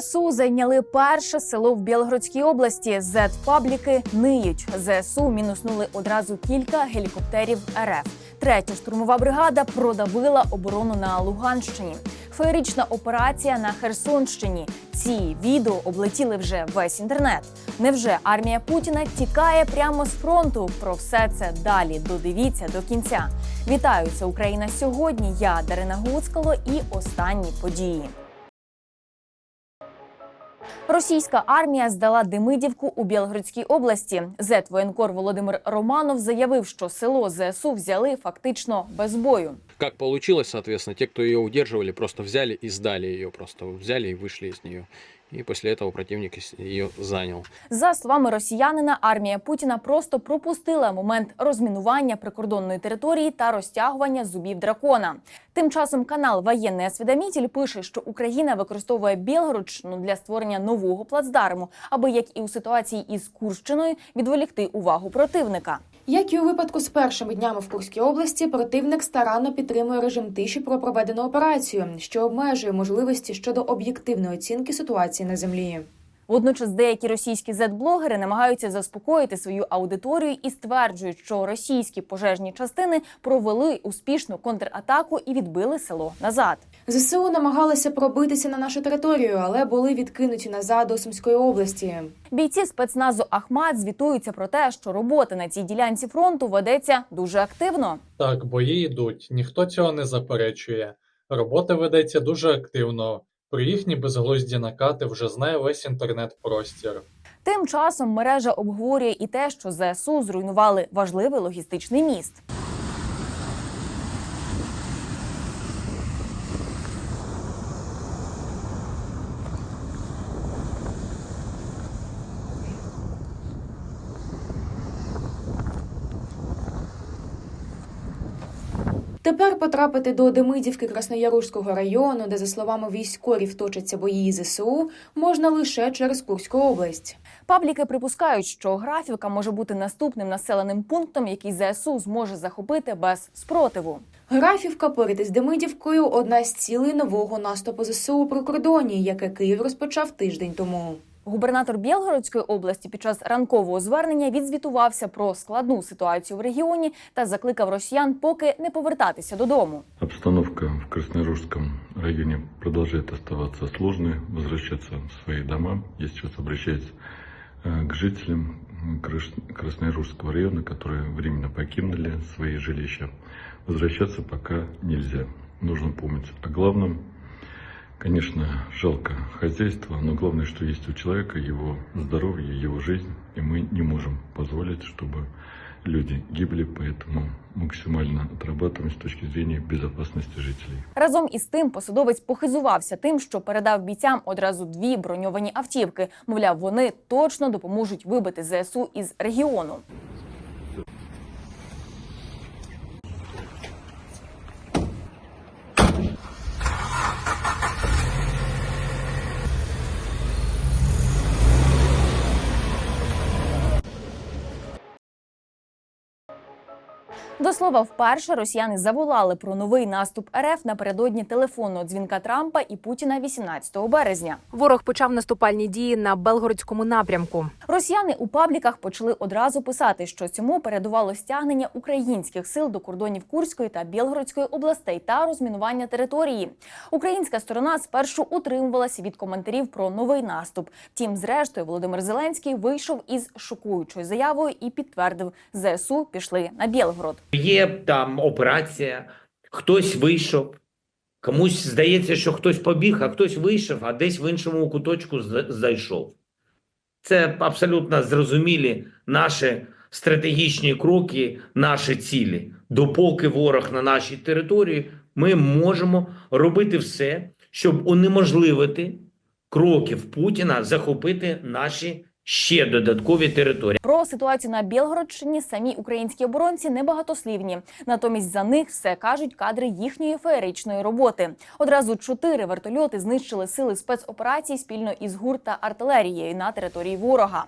ЗСУ зайняли перше село в Білгородській області. Зет-пабліки ниють. ЗСУ мінуснули одразу кілька гелікоптерів РФ. Третя штурмова бригада продавила оборону на Луганщині. Феєрична операція на Херсонщині. Ці відео облетіли вже весь інтернет. Невже армія Путіна тікає прямо з фронту? Про все це далі додивіться до кінця. Вітаю, це Україна сьогодні. Я Дарина Гуцкало і останні події. Російська армія здала Демидівку у Білгородській області. Зет воєнкор Володимир Романов заявив, що село ЗСУ взяли фактично без бою. Как получилось, соответственно, те, кто ее удерживали, просто взяли и сдали ее, просто взяли и вышли из нее. И после этого противник ее занял. За словами росіянина, армія Путіна просто пропустила момент розмінування прикордонної території та розтягування зубів дракона. Тим часом канал Воєнний освідомитель пише, що Україна використовує Білгородщину для створення нового плацдарму, аби як і у ситуації із Курщиною відволікти увагу противника. Як і у випадку з першими днями в Курській області, противник старанно підтримує режим тиші про проведену операцію, що обмежує можливості щодо об'єктивної оцінки ситуації на землі. Водночас деякі російські зет-блогери намагаються заспокоїти свою аудиторію і стверджують, що російські пожежні частини провели успішну контратаку і відбили село назад. ЗСУ намагалися пробитися на нашу територію, але були відкинуті назад до Сумської області. Бійці спецназу Ахмат звітуються про те, що робота на цій ділянці фронту ведеться дуже активно. Так, бої йдуть, ніхто цього не заперечує. Робота ведеться дуже активно. Про їхні безглузді накати вже знає весь інтернет-простір. Тим часом мережа обговорює і те, що ЗСУ зруйнували важливий логістичний міст. Тепер потрапити до Демидівки Красноярушського району, де, за словами військовів, точаться бої ЗСУ, можна лише через Курську область. Пабліки припускають, що Графівка може бути наступним населеним пунктом, який ЗСУ зможе захопити без спротиву. Графівка поряд із Демидівкою одна з цілей нового наступу ЗСУ у прикордоні, яке Київ розпочав тиждень тому. Губернатор Білгородської області під час ранкового звернення відзвітувався про складну ситуацію в регіоні та закликав росіян поки не повертатися додому. Обстановка в Красноружском районе продолжает оставаться сложной, возвращаться в свои дома. Я сейчас обращаюсь к жителям Краснояружского района, которые временно покинули свои жилища. Возвращаться пока нельзя. Нужно помнить о главном. Конечно, жалко хозяйство, но главное, что есть у человека его здоровье, его жизнь, и мы не можем позволить, чтобы люди гибли, поэтому максимально отрабатываем с точки зрения безопасности жителей. Разом із тим посадовець похизувався тим, що передав бійцям одразу дві броньовані автівки. Мовляв, вони точно допоможуть вибити ЗСУ із регіону. До слова, вперше росіяни заволали про новий наступ РФ напередодні телефонного дзвінка Трампа і Путіна 18 березня. Ворог почав наступальні дії на Белгородському напрямку. Росіяни у пабліках почали одразу писати, що цьому передувало стягнення українських сил до кордонів Курської та Білгородської областей та розмінування території. Українська сторона спершу утримувалася від коментарів про новий наступ. Втім, зрештою, Володимир Зеленський вийшов із шокуючою заявою і підтвердив, ЗСУ пішли на Білгород. Є там операція, хтось вийшов, комусь здається, що хтось побіг, а хтось вийшов, а десь в іншому куточку зайшов. Це абсолютно зрозумілі наші стратегічні кроки, наші цілі. Допоки ворог на нашій території, ми можемо робити все, щоб унеможливити кроків Путіна захопити наші ще додаткові території. Про ситуацію на Білгородщині самі українські оборонці небагатослівні. Натомість за них все кажуть кадри їхньої феєричної роботи. Одразу чотири вертольоти знищили сили спецоперацій спільно із ГУР та артилерією на території ворога.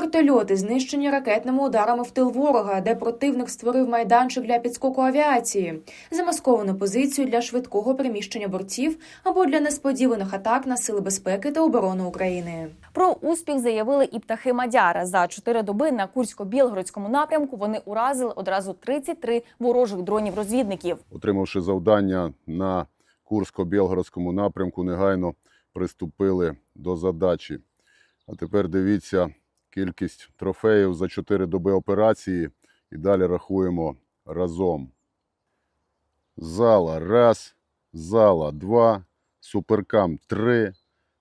Вертольоти знищені ракетними ударами в тил ворога, де противник створив майданчик для підскоку авіації, замасковану позицію для швидкого переміщення бортів або для несподіваних атак на сили безпеки та оборони України. Про успіх заявили і птахи Мадяра. За чотири доби на Курсько-Білгородському напрямку вони уразили одразу 33 ворожих дронів-розвідників. отримавши завдання на Курсько-Білгородському напрямку, негайно приступили до задачі. А тепер дивіться кількість трофеїв за 4 доби операції і далі рахуємо разом. Зала раз, зала два, суперкам 3,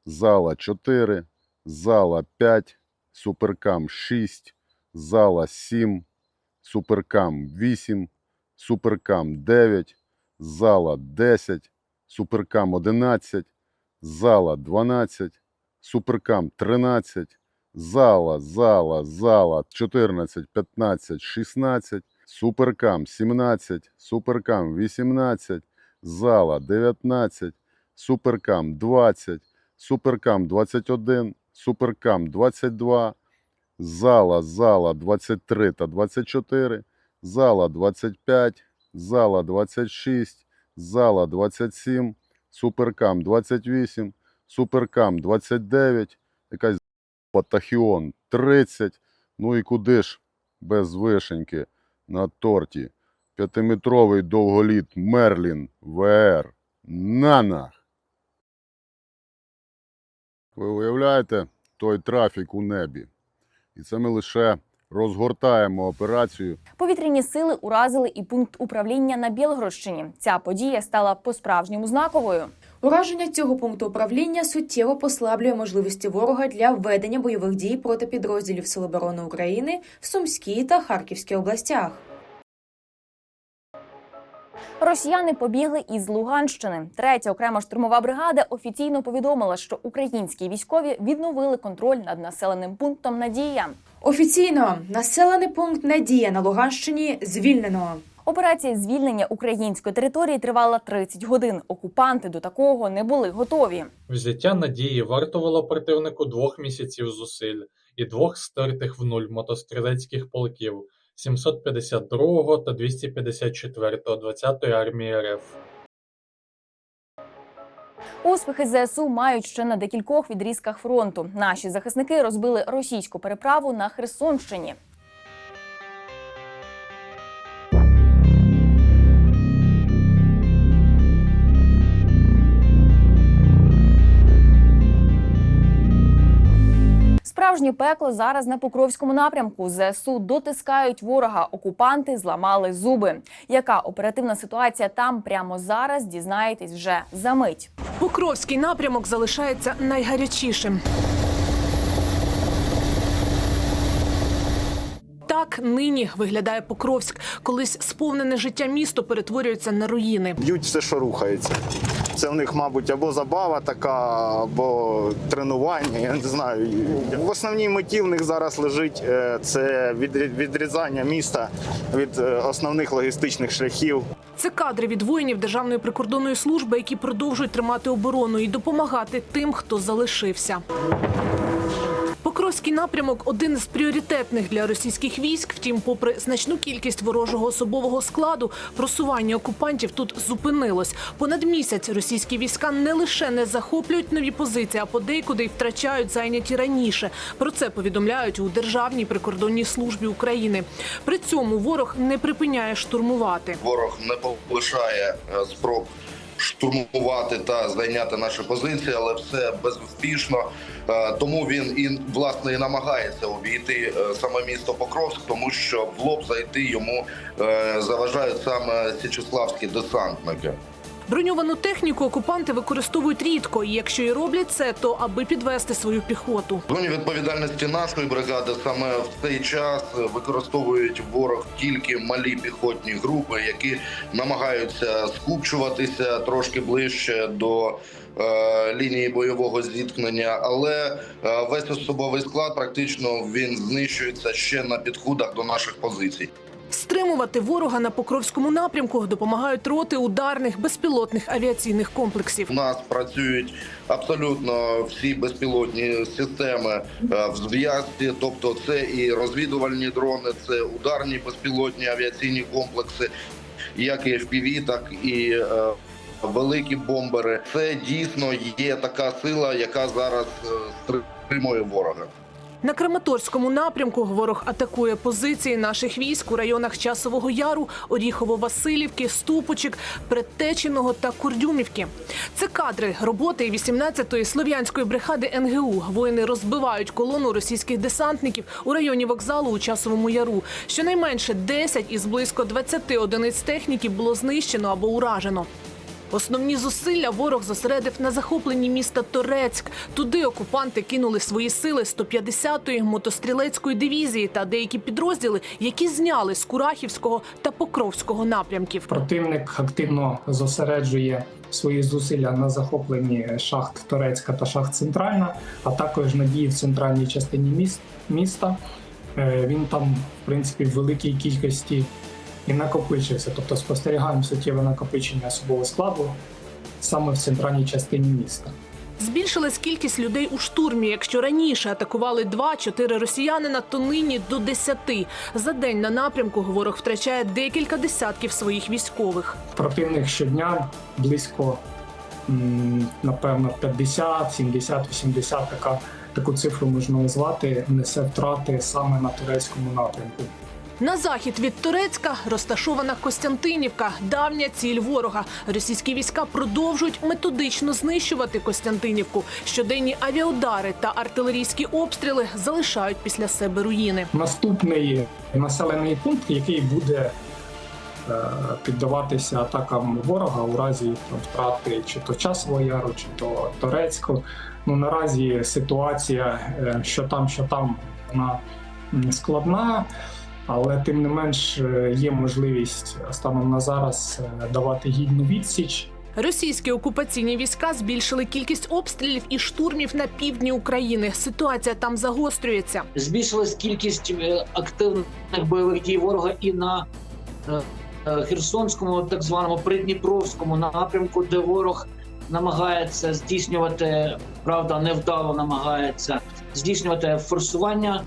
зала 4, зала 5, суперкам 6, зала 7, суперкам 8, суперкам 9, зала 10, суперкам 11, зала 12, суперкам 13, зала, зала, зала. 14, 15, 16, суперкам 17, суперкам 18, зала 19, суперкам 20, суперкам 21, суперкам 22, зала, зала 23 та 24, зала 25, зала 26, зала 27, суперкам 28, суперкам 29, якась Патахіон 30, ну і куди ж без вишеньки на торті. П'ятиметровий довголіт Мерлін ВР. Нанах! Ви уявляєте той трафік у небі? І це ми лише розгортаємо операцію Повітряні сили уразили і пункт управління на Білгородщині. Ця подія стала по-справжньому знаковою. Ураження цього пункту управління суттєво послаблює можливості ворога для введення бойових дій проти підрозділів Сил оборони України в Сумській та Харківській областях. Росіяни побігли із Луганщини. Третя окрема штурмова бригада офіційно повідомила, що українські військові відновили контроль над населеним пунктом Надія. Офіційно населений пункт Надія на Луганщині звільнено. Операція звільнення української території тривала 30 годин. Окупанти до такого не були готові. Взяття надії вартувало противнику двох місяців зусиль і двох стертих в нуль мотострілецьких полків 752 та 254 20-ї армії РФ. Успіхи ЗСУ мають ще на декількох відрізках фронту. Наші захисники розбили російську переправу на Херсонщині. Справжнє пекло зараз на Покровському напрямку. ЗСУ дотискають ворога. Окупанти зламали зуби. Яка оперативна ситуація там прямо зараз? Дізнаєтесь вже за мить. Покровський напрямок залишається найгарячішим. Так нині виглядає Покровськ. Колись сповнене життя місто перетворюється на руїни. б'ють все, що рухається. Це в них, мабуть, або забава така, або тренування. Я не знаю. В основній меті в них зараз лежить е, це відрі- відрізання міста від е, основних логістичних шляхів. Це кадри від воїнів Державної прикордонної служби, які продовжують тримати оборону і допомагати тим, хто залишився. Покровський напрямок один з пріоритетних для російських військ. Втім, попри значну кількість ворожого особового складу, просування окупантів тут зупинилось. Понад місяць російські війська не лише не захоплюють нові позиції, а подейкуди й втрачають зайняті раніше. Про це повідомляють у Державній прикордонній службі України. При цьому ворог не припиняє штурмувати. Ворог не полишає е, спроб штурмувати та зайняти наші позиції, але все безуспішно. Е, Тому він і власне і намагається обійти е, саме місто Покровськ, тому що в лоб зайти йому е, заважають саме січеславські десантники. Броньовану техніку окупанти використовують рідко, і якщо і роблять це, то аби підвести свою піхоту. Зоні відповідальності нашої бригади саме в цей час використовують ворог тільки малі піхотні групи, які намагаються скупчуватися трошки ближче до е, лінії бойового зіткнення, але е, весь особовий склад практично він знищується ще на підходах до наших позицій. Стримувати ворога на Покровському напрямку допомагають роти ударних безпілотних авіаційних комплексів. У нас працюють абсолютно всі безпілотні системи е, в зв'язці, тобто це і розвідувальні дрони, це ударні безпілотні авіаційні комплекси, як і FPV, так і е, великі бомбери. Це дійсно є така сила, яка зараз е, стримує ворога. На Краматорському напрямку ворог атакує позиції наших військ у районах Часового Яру, Оріхово-Василівки, Ступочок, Предтечиного та Курдюмівки. Це кадри роботи 18-ї слов'янської бригади НГУ. Воїни розбивають колону російських десантників у районі вокзалу у Часовому Яру. Щонайменше 10 із близько 20 одиниць техніки було знищено або уражено. Основні зусилля ворог зосередив на захопленні міста Торецьк. Туди окупанти кинули свої сили 150-ї мотострілецької дивізії та деякі підрозділи, які зняли з Курахівського та Покровського напрямків. Противник активно зосереджує свої зусилля на захопленні шахт Торецька та шахт Центральна, а також надії в центральній частині міст, міста. Е, Він там, в принципі, в великій кількості і накопичився. Тобто спостерігаємо суттєве накопичення особового складу саме в центральній частині міста. Збільшилась кількість людей у штурмі. Якщо раніше атакували 2-4 росіянина, то нині до 10. За день на напрямку ворог втрачає декілька десятків своїх військових. Противник щодня близько, напевно, 50, 70, 80, така, таку цифру можна назвати, несе втрати саме на турецькому напрямку. На захід від Турецька розташована Костянтинівка, давня ціль ворога. Російські війська продовжують методично знищувати Костянтинівку. Щоденні авіаудари та артилерійські обстріли залишають після себе руїни. Наступний населений пункт, який буде е, піддаватися атакам ворога у разі втрати чи то часового яру, чи то Торецьку. Ну наразі ситуація, е, що там, що там, вона складна. Але тим не менш е, є можливість станом на зараз е, давати гідну відсіч. Російські окупаційні війська збільшили кількість обстрілів і штурмів на півдні України. Ситуація там загострюється. збільшилась кількість е, активних бойових дій ворога і на Херсонському, так званому Придніпровському напрямку, де ворог намагається здійснювати, правда, невдало намагається здійснювати форсування,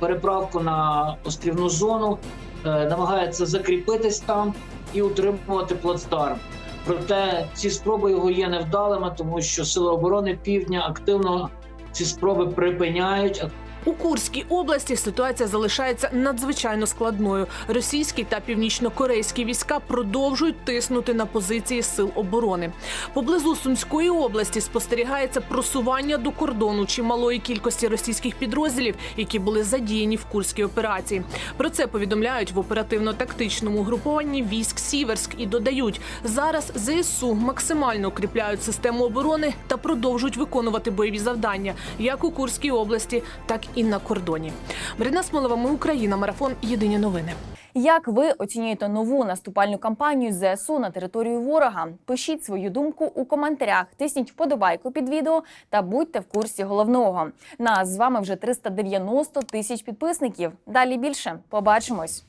переправку на острівну зону, е, намагається закріпитись там і утримувати плацдарм. Проте ці спроби його є невдалими, тому що сили оборони півдня активно ці спроби припиняють, У Курській області ситуація залишається надзвичайно складною. Російські та північно-корейські війська продовжують тиснути на позиції сил оборони. Поблизу Сумської області спостерігається просування до кордону чималої кількості російських підрозділів, які були задіяні в курській операції. Про це повідомляють в оперативно-тактичному групованні військ Сіверськ і додають, зараз ЗСУ максимально укріпляють систему оборони та продовжують виконувати бойові завдання як у Курській області, так і на кордоні. Марина Смолова, ми Україна. Марафон. Єдині новини. Як ви оцінюєте нову наступальну кампанію ЗСУ на територію ворога? Пишіть свою думку у коментарях, тисніть вподобайку під відео та будьте в курсі головного. Нас з вами вже 390 тисяч підписників. Далі більше. Побачимось.